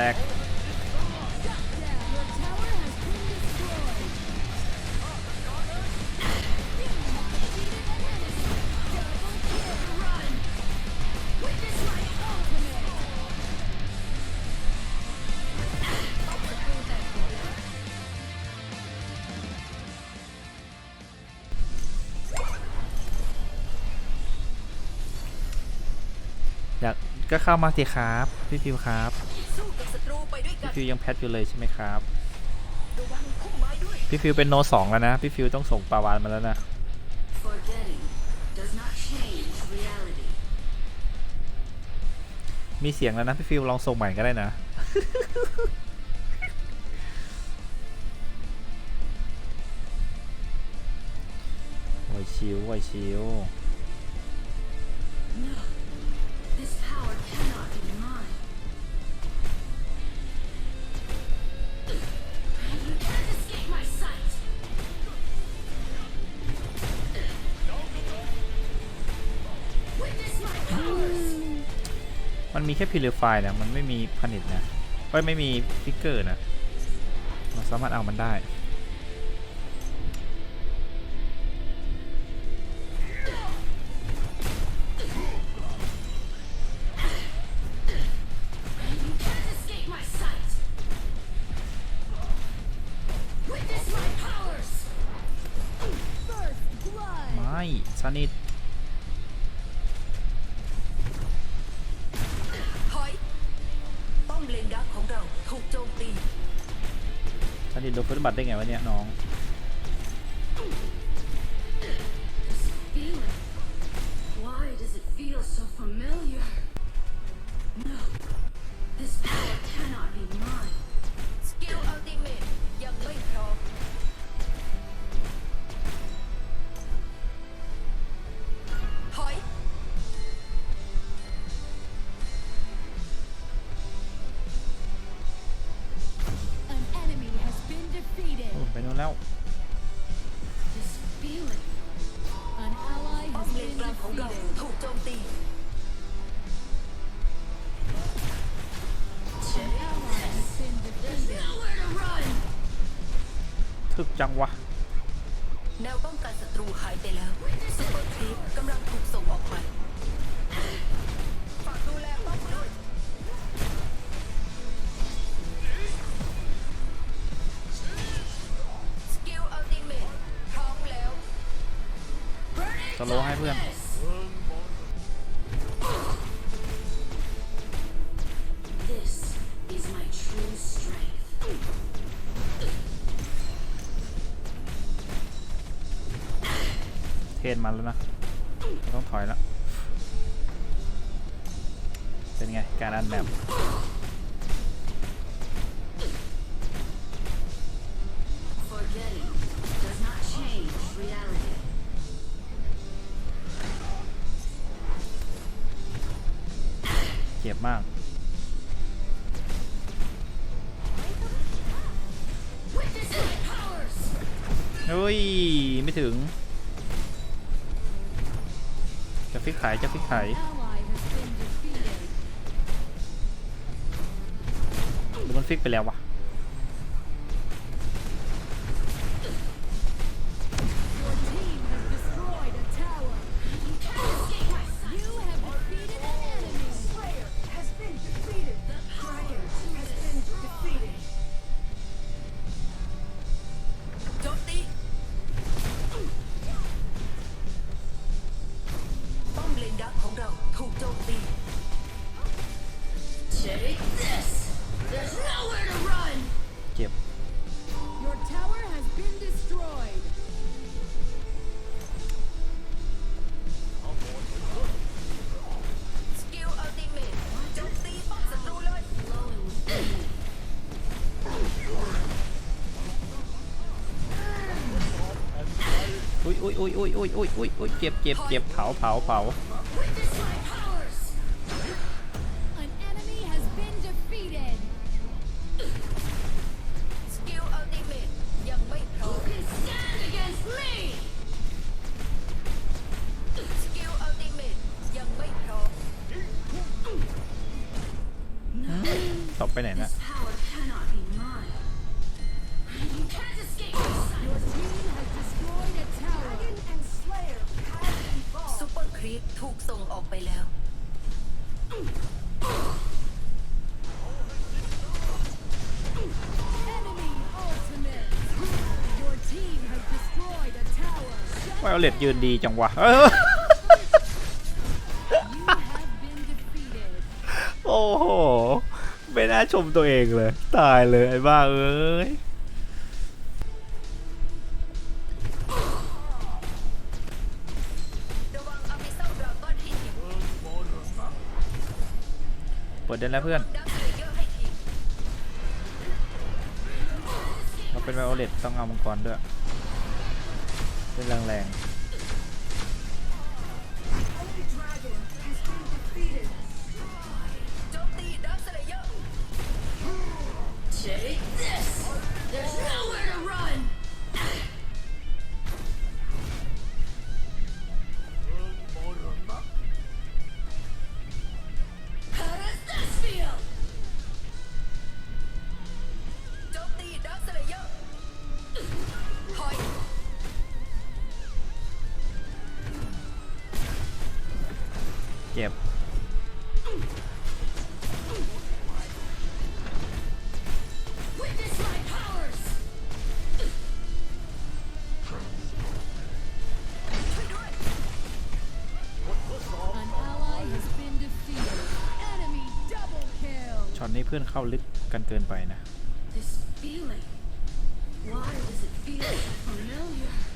ตกอยากก็เข้ามาสิครับ พี่ฟิวครับ ไปด้วยกัพี่นฟิวยังแพทอยู่เลยใช่ไหมครับ ระวังพุ่มไม้ด้วย พี่ฟิวเป็นโนสองแล้วนะ พี่ฟิวต้องส่งปลาวานมาแล้วนะ Forgetting does not change reality มีเสียงแล้วนะพี่ฟิวลองส่งใหม่ก็ได้นะ ไวชิวไวชิว มันมีแค่พิลไฟนะมันไม่มีผลิตนะเอ้ยไม่มีฟิกเกอร์นะเราสามารถเอามันได้ไม่สนิท ดนปฏิบัตได้ไงวะเนี่ยน้อง ไปนู่นแล้วป้อมเลนกลางของเราถูกโจมตี An ally has been defeated. Nowhere to run. ทึกจังวะ แนวป้องกันศัตรูหายไปแล้วซุปเปอร์ครีปกำลังถูกส่งออกไป สโลว์ให้เพื่อน This is my true strength เทรนมันแล้วนะไม่ต้องถอยแล้ว เป็นไง การอันแบบ Forgetting เจ็บมาก เฮ้ย ไม่ถึง จะฟิกหาย จะฟิกขายหรือมันฟิกไปแล้ววะ ยอุ้ยอุ้ยอุ้ยอุ้ยอ้ยอุ้ยเก็บเก็บเก็บเผาเผาเผาตบไปไหนนะ ไวโอเลตยืนดีจังวะเออ You have been defeated. โอ้โห ไม่น่าชมตัวเองเลย ตายเลยไอ้บ้าเอ้ยระวังอามิเซลดราก้อนให้ทีมเปิดได้แล้วเพื่อนดักเลเยอร์ให้ทีมเราเป็นไวโอเลตต้องเอามังกรด้วย เป็นแรงแรงเช็อตนี้เพื่อนเข้าลึกกันเกินไปนะ This feeling. Why does it feel familiar?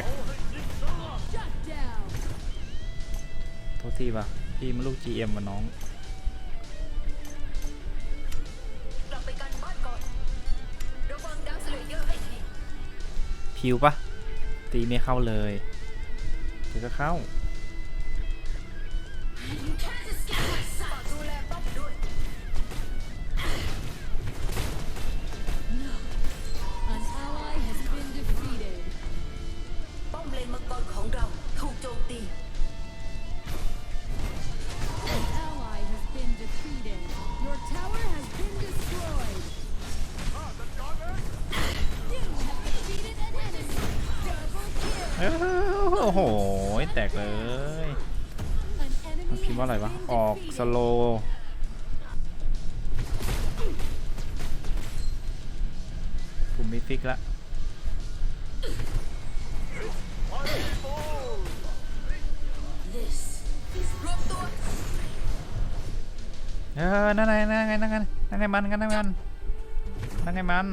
กโทษทีป่ะพี่มันลูก GM มาน้องพิวป่ะตีไม่เข้าเลยจะก็เข้า ตกเลย An มัน enemy พิมพ์ว่าอะไร has วะ been ออก defeated. สโลผมมีฟิกละ This is รวมตัวเออนั่นไงนั่นไงนั่นไงนั่นไงมันนั่นไงมันนั่นไงมัน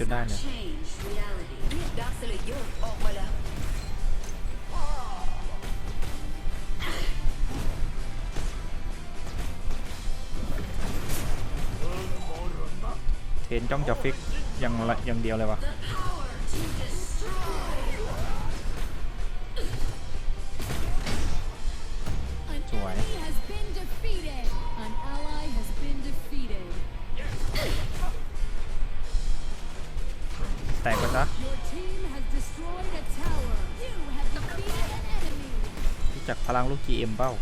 จนได้เนี่ยเทนจ้องจะฟิกอย่างละอย่างเดียวเลยวะ จากพลังลูก GM เบ้า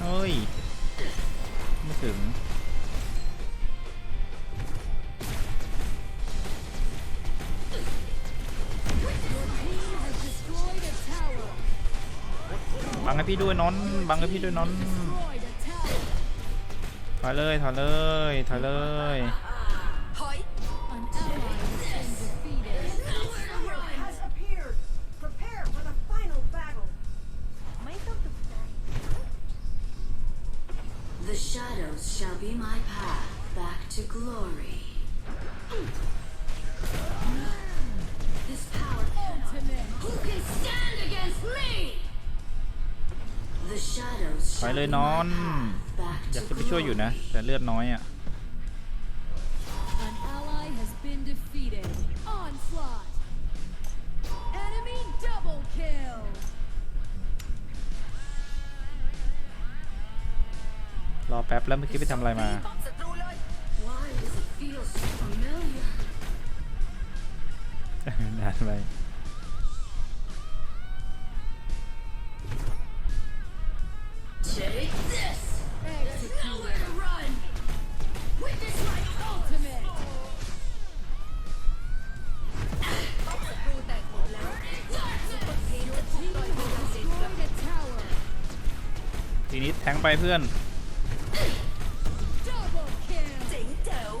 เฮ้ย ไม่ถึง พี่ด้วยนอนบังให้พี่ด้วยนอน Destroyed a tower. ถอยเลยถอยเลยถอยเลยถอย An ally has been defeated. has appeared. Prepare for the final battle. The shadows shall be my path back to glory. This power Ultimate. Who can stand against me? The shadows ถอย shall เลย be นอน my path back อยาก to จะไปช่วยอยู่นะ glory. แต่เลือดน้อยอะ An ally has been defeated. Onslaught. Enemy double kill. รอแป๊บแล้วเมื่อกี้ไปทำอะไรมาป้อมศัตรูเลย Why does it feel so familiar? นานไป แทงไปเพื่อน Double kill. เจ๋งแจ๋ว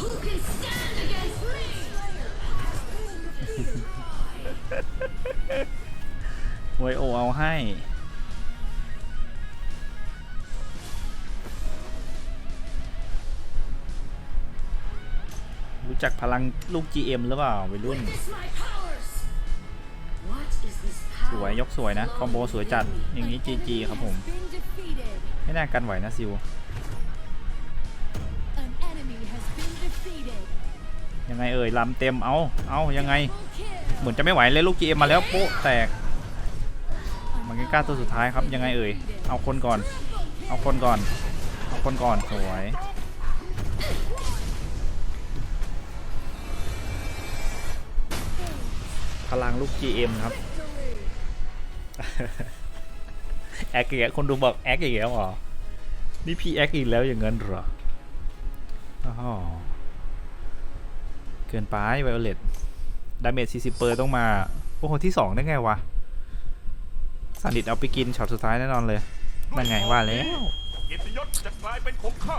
Who can stand against me? ไวโอเอาให้ รู้จักพลังลูก GM หรือเปล่าวัยรุ่น สวยยกสวยนะ คอมโบสวยจัด อย่างนี้ GG ครับผม ไม่น่ากันไหวนะซิว ยังไงเอ่ยลำเต็มเอาเอายังไง เหมือนจะไม่ไหวเลยลูก GM มาแล้วโป๊ะแตกมันกล้าตัวสุดท้ายครับยังไงเอ่ยเอาคนก่อน เอาคนก่อน เอาคนก่อนสวย พลังลูก GM ครับ แอคอีกแล้วคนดูบอกแอคอีกแล้วหรอ นี่พี่แอคอีกแล้วอย่างนั้นเหรออ้าวเกินไปไวโอเลตดาเมจ40 เปอร์ต้องมา โอ้โห ที่ 2 ได้ไงวะสันดิตเอาไปกินช็อตสุดท้ายแน่นอนเลย นั่นไงว่าแล้วเกียรติยศจะกลายเป็นของข้า